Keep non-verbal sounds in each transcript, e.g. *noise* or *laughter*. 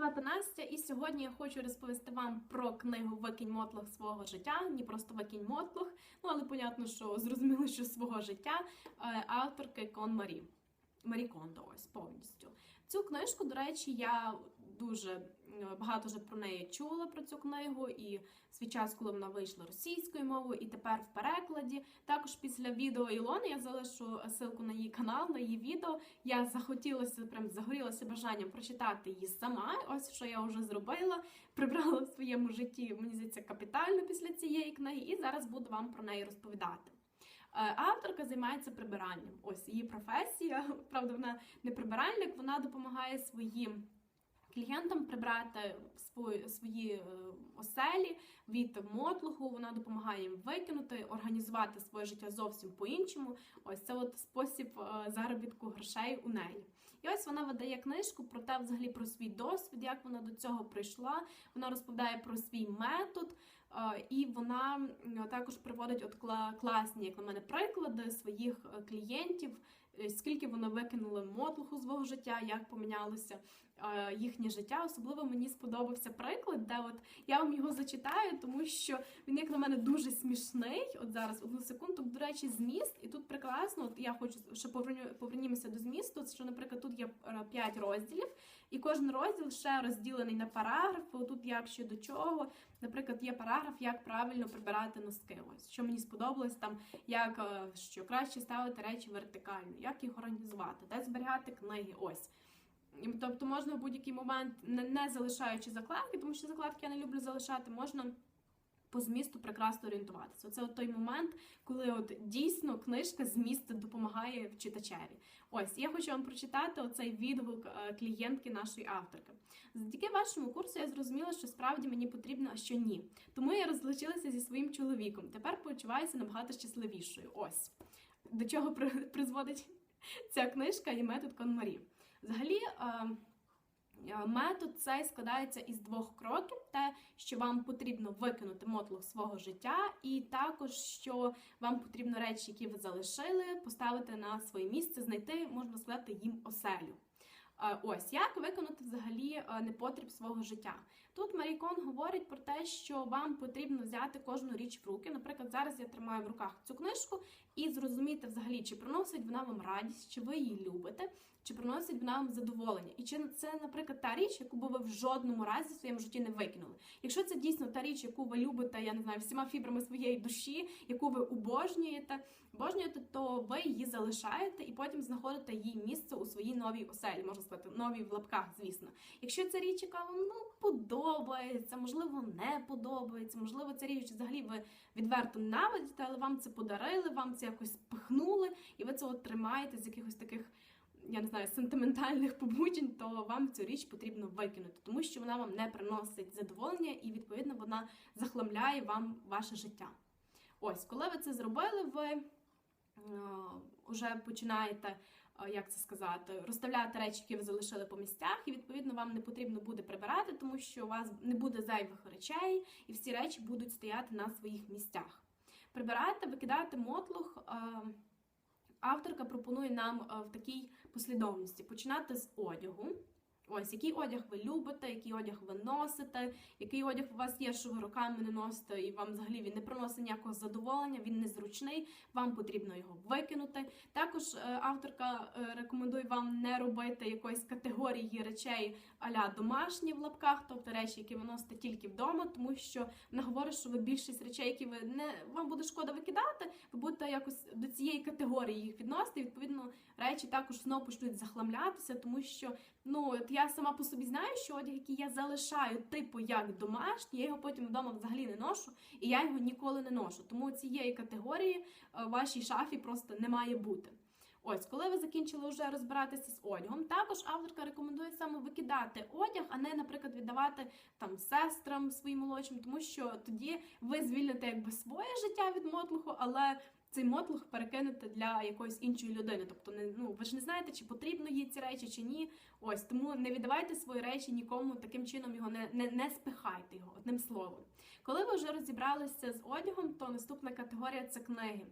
звати Настя, і сьогодні я хочу розповісти вам про книгу Викинь мотлох свого життя. Не просто викинь мотлох, ну але понятно, що зрозуміло, що свого життя е, авторки Кон Марі. Марі Кондо, ось повністю. Цю книжку, до речі, я дуже е, багато вже про неї чула про цю книгу, і свій час, коли вона вийшла російською мовою, і тепер в перекладі. Також після відео Ілони я залишу ссылку на її канал, на її відео. Я захотілося, прям загорілася бажанням прочитати її сама. Ось що я вже зробила, *laughs* прибрала в своєму житті, мені здається, капітально після цієї книги, і зараз буду вам про неї розповідати. Е, Авторка займається прибиранням. Ось її професія. *laughs* Правда, вона не прибиральник, вона допомагає своїм клієнтам прибрати свої, свої е, оселі від мотлуху. Вона допомагає їм викинути, організувати своє життя зовсім по-іншому. Ось це от спосіб е, заробітку грошей у неї. І ось вона видає книжку про те, взагалі про свій досвід, як вона до цього прийшла. Вона розповідає про свій метод, е, і вона також приводить от класні, як на мене, приклади своїх е, клієнтів, е, скільки вона викинула мотлуху свого життя, як помінялося їхнє життя. Особливо мені сподобався приклад, де от я вам його зачитаю, тому що він, як на мене, дуже смішний. От зараз одну секунду. До речі, зміст, і тут прекрасно. От я хочу, поверню- повернімося до змісту. Що, наприклад, тут є 5 розділів, і кожен розділ ще розділений на параграфи. Тут як що до чого. Наприклад, є параграф, як правильно прибирати носки. Ось що мені сподобалось там, як е, що краще ставити речі вертикально, як їх організувати, де зберігати книги. Ось. Тобто можна в будь-який момент, не, залишаючи закладки, тому що закладки я не люблю залишати, можна по змісту прекрасно орієнтуватися. Оце от той момент, коли от дійсно книжка зміст допомагає читачеві. Ось я хочу вам прочитати оцей відгук е, клієнтки нашої авторки. Завдяки вашому курсу я зрозуміла, що справді мені потрібно, а що ні. Тому я розлучилася зі своїм чоловіком. Тепер почуваюся набагато щасливішою. Ось до чого при- *laughs* призводить ця книжка і метод Конмарі. Взагалі. е, Е, Метод цей складається із двох кроків: те, що вам потрібно викинути мотлох свого життя, і також що вам потрібно речі, які ви залишили, поставити на своє місце, знайти, можна сказати, їм оселю. Е, Ось як виконати взагалі непотріб свого життя. Тут Марікон говорить про те, що вам потрібно взяти кожну річ в руки. Наприклад, зараз я тримаю в руках цю книжку і зрозуміти взагалі, чи приносить вона вам радість, чи ви її любите, чи приносить вона вам задоволення. І чи це, наприклад, та річ, яку би ви в жодному разі в своєму житті не викинули. Якщо це дійсно та річ, яку ви любите, я не знаю, всіма фібрами своєї душі, яку ви обожнюєте, обожнюєте, то ви її залишаєте і потім знаходите їй місце у своїй новій оселі, можна сказати, новій в лапках, звісно. Якщо це річ, яка вам ну, подобається, можливо, не подобається, можливо, ця річ взагалі ви відверто ненавидите, але вам це подарили, вам це якось пихнули, і ви це от тримаєте з якихось таких. Я не знаю, сентиментальних побуджень, то вам цю річ потрібно викинути, тому що вона вам не приносить задоволення і, відповідно, вона захламляє вам ваше життя. Ось, коли ви це зробили, ви вже починаєте, е, як це сказати, розставляти речі, які ви залишили по місцях, і відповідно вам не потрібно буде прибирати, тому що у вас не буде зайвих речей, і всі речі будуть стояти на своїх місцях. Прибирати, викидати мотлух. Авторка пропонує нам в такій послідовності починати з одягу. Ось, який одяг ви любите, який одяг ви носите, який одяг у вас є, що ви роками не носите, і вам взагалі він не приносить ніякого задоволення, він незручний, вам потрібно його викинути. Також е, авторка е, рекомендує вам не робити якоїсь категорії речей а-ля домашні в лапках, тобто речі, які ви носите тільки вдома, тому що вона говорить, що ви більшість речей, які ви не вам буде шкода викидати, ви будете якось до цієї категорії їх відносити. Відповідно, речі також знову почнуть захламлятися, тому що ну от я сама по собі знаю, що одяг, який я залишаю, типу як домашній, я його потім вдома взагалі не ношу, і я його ніколи не ношу. Тому цієї категорії е, в вашій шафі просто не має бути. Ось, коли ви закінчили вже розбиратися з одягом, також авторка рекомендує саме викидати одяг, а не, наприклад, віддавати там сестрам своїм молодшим, тому що тоді ви звільните якби своє життя від мотлуху, але цей мотлух перекинути для якоїсь іншої людини. Тобто, не ну ви ж не знаєте, чи потрібно їй ці речі, чи ні. Ось тому не віддавайте свої речі нікому, таким чином його не, не, не спихайте його, одним словом. Коли ви вже розібралися з одягом, то наступна категорія це книги.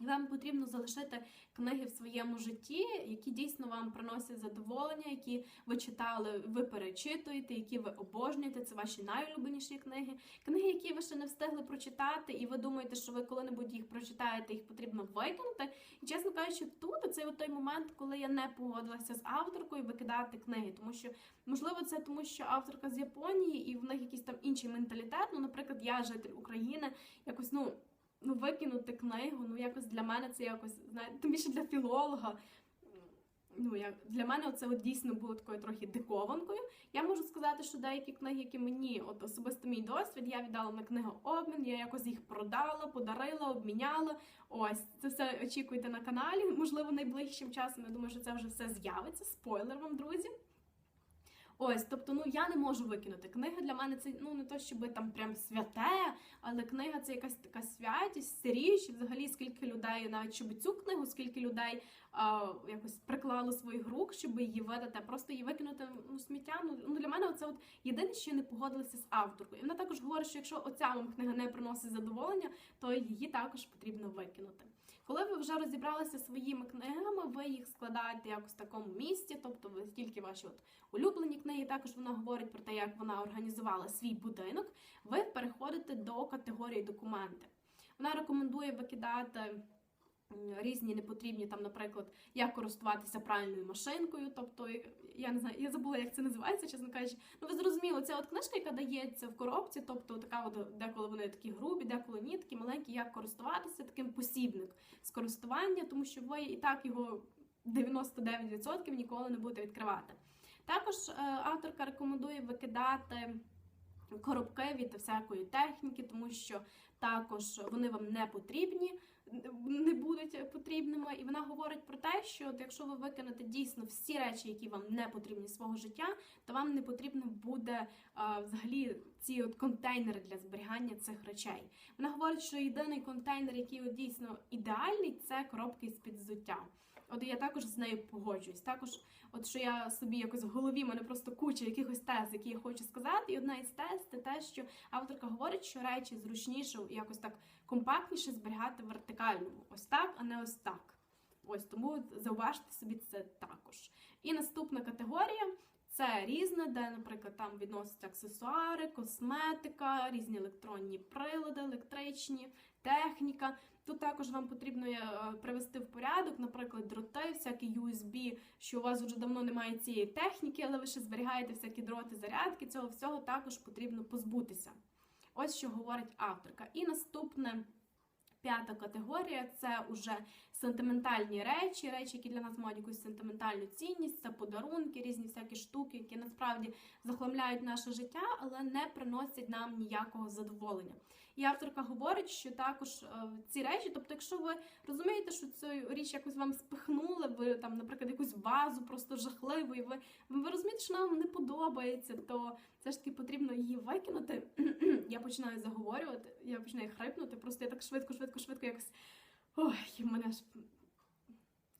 Вам потрібно залишити книги в своєму житті, які дійсно вам приносять задоволення, які ви читали, ви перечитуєте, які ви обожнюєте. Це ваші найулюбленіші книги. Книги, які ви ще не встигли прочитати, і ви думаєте, що ви коли-небудь їх прочитаєте, їх потрібно викинути. І чесно кажучи, тут це той момент, коли я не погодилася з авторкою викидати книги, тому що можливо це тому, що авторка з Японії і в них якийсь там інший менталітет. Ну, наприклад, я житель України, якось ну ну, викинути книгу, ну якось для мене це якось, знаєте, тим більше для філолога. Ну, як для мене це от дійсно було такою трохи дикованкою. Я можу сказати, що деякі книги, які мені, от особисто мій досвід, я віддала на книгообмін, я якось їх продала, подарила, обміняла. Ось це все очікуйте на каналі. Можливо, найближчим часом. Я думаю, що це вже все з'явиться. Спойлер вам, друзі. Ось, тобто, ну я не можу викинути. Книга для мене це ну не то, щоб там прям святе, але книга це якась така святість, річ. І взагалі, скільки людей, навіть щоб цю книгу, скільки людей а, якось приклало своїх рук, щоб її видати, просто її викинути ну, сміття. Ну, для мене це от єдине, що не погодилися з авторкою. І вона також говорить, що якщо оця вам книга не приносить задоволення, то її також потрібно викинути. Коли ви вже розібралися своїми книгами, ви їх складаєте якось в такому місці, тобто ви тільки ваші от улюблені книги. Також вона говорить про те, як вона організувала свій будинок. Ви переходите до категорії документи. Вона рекомендує викидати. Різні непотрібні, там, наприклад, як користуватися пральною машинкою. Тобто, я не знаю, я забула, як це називається, чесно кажучи. Ну, ви зрозуміли, це от книжка, яка дається в коробці, тобто така, от деколи вони такі грубі, деколи ні, такі маленькі, як користуватися, таким посібник з тому що ви і так його 99% ніколи не будете відкривати. Також е, авторка рекомендує викидати коробки від всякої техніки, тому що також вони вам не потрібні, не будуть потрібними. І вона говорить про те, що якщо ви викинете дійсно всі речі, які вам не потрібні свого життя, то вам не потрібно буде а, взагалі ці от контейнери для зберігання цих речей. Вона говорить, що єдиний контейнер, який от дійсно ідеальний, це коробки з під взуття. От я також з нею погоджуюсь. Також, от що я собі якось в голові мене просто куча якихось тез, які я хочу сказати. І одна із тез це те, що авторка говорить, що речі зручніше, якось так компактніше зберігати вертикально. Ось так, а не ось так. Ось тому зауважте собі це також. І наступна категорія. Це різне, де, наприклад, там відносяться аксесуари, косметика, різні електронні прилади, електричні, техніка. Тут також вам потрібно е, привести в порядок, наприклад, дроти, всякі USB, що у вас вже давно немає цієї техніки, але ви ще зберігаєте всякі дроти, зарядки. Цього всього також потрібно позбутися. Ось що говорить авторка. І наступне. П'ята категорія це вже сентиментальні речі, речі, які для нас мають якусь сентиментальну цінність, це подарунки, різні всякі штуки, які насправді захламляють наше життя, але не приносять нам ніякого задоволення. І авторка говорить, що також е, ці речі, тобто, якщо ви розумієте, що цю річ якось вам спихнули, ви там, наприклад, якусь вазу просто жахливу, і ви, ви розумієте, що нам не подобається, то все ж таки потрібно її викинути. Я починаю заговорювати, я починаю хрипнути, просто я так швидко, швидко, швидко якось. Ой, мене ж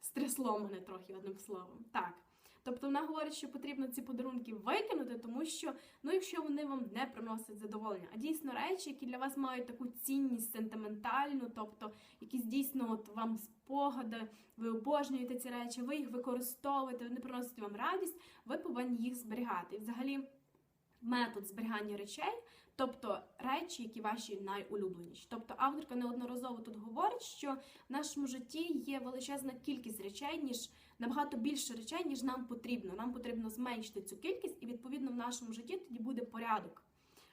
стрясло мене трохи одним словом. Так. Тобто вона говорить, що потрібно ці подарунки викинути, тому що ну, якщо вони вам не приносять задоволення, а дійсно речі, які для вас мають таку цінність сентиментальну, тобто якісь дійсно от вам спогади, ви обожнюєте ці речі, ви їх використовуєте, вони приносять вам радість, ви повинні їх зберігати. І взагалі метод зберігання речей. Тобто речі, які ваші найулюбленіші. Тобто авторка неодноразово тут говорить, що в нашому житті є величезна кількість речей, ніж набагато більше речей, ніж нам потрібно. Нам потрібно зменшити цю кількість, і відповідно в нашому житті тоді буде порядок.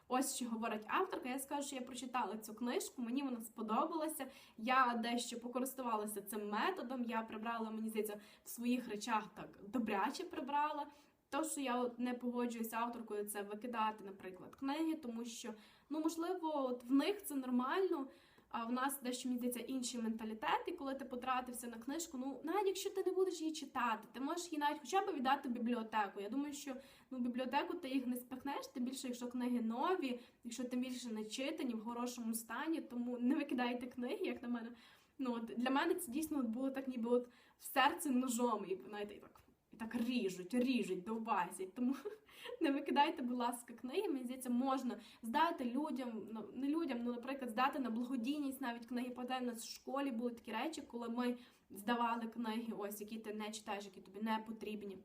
Ось що говорить авторка. Я скажу, що я прочитала цю книжку, мені вона сподобалася. Я дещо покористувалася цим методом. Я прибрала, мені здається, в своїх речах так добряче прибрала. То, що я не погоджуюся авторкою, це викидати, наприклад, книги, тому що, ну, можливо, от в них це нормально, а в нас дещо мені здається інший менталітет, і коли ти потратився на книжку, ну, навіть якщо ти не будеш її читати, ти можеш її навіть хоча б віддати в бібліотеку. Я думаю, що ну, в бібліотеку ти їх не спихнеш, тим більше, якщо книги нові, якщо тим більше не читані, в хорошому стані, тому не викидайте книги, як на мене. Ну, от, Для мене це дійсно було так, ніби от в серце ножом, і знаєте, і так так ріжуть, ріжуть, довбасять. Тому *laughs* не викидайте, будь ласка, книги. Мені здається, можна здати людям, ну не людям, ну, наприклад, здати на благодійність навіть книги. У нас в школі були такі речі, коли ми здавали книги, ось які ти не читаєш, які тобі не потрібні.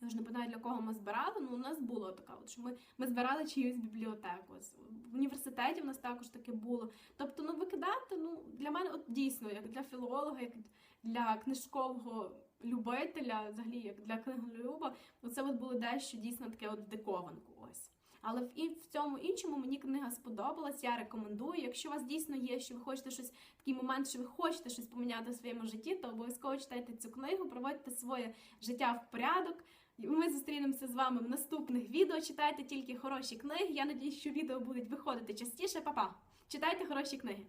Я ж не пам'ятаю, для кого ми збирали, ну у нас було така, от, що ми, ми збирали чиюсь бібліотеку. В університеті в нас також таке було. Тобто, ну викидати, ну для мене от дійсно, як для філолога, як для книжкового любителя, взагалі як для книголюба, оце от було дещо дійсно таке от дикованку. Ось. Але в, і в цьому іншому мені книга сподобалась, я рекомендую. Якщо у вас дійсно є, що ви хочете щось, такий момент, що ви хочете щось поміняти в своєму житті, то обов'язково читайте цю книгу, проводьте своє життя в порядок. Ми зустрінемося з вами в наступних відео. Читайте тільки хороші книги. Я надіюсь, що відео будуть виходити частіше. Па-па! Читайте хороші книги.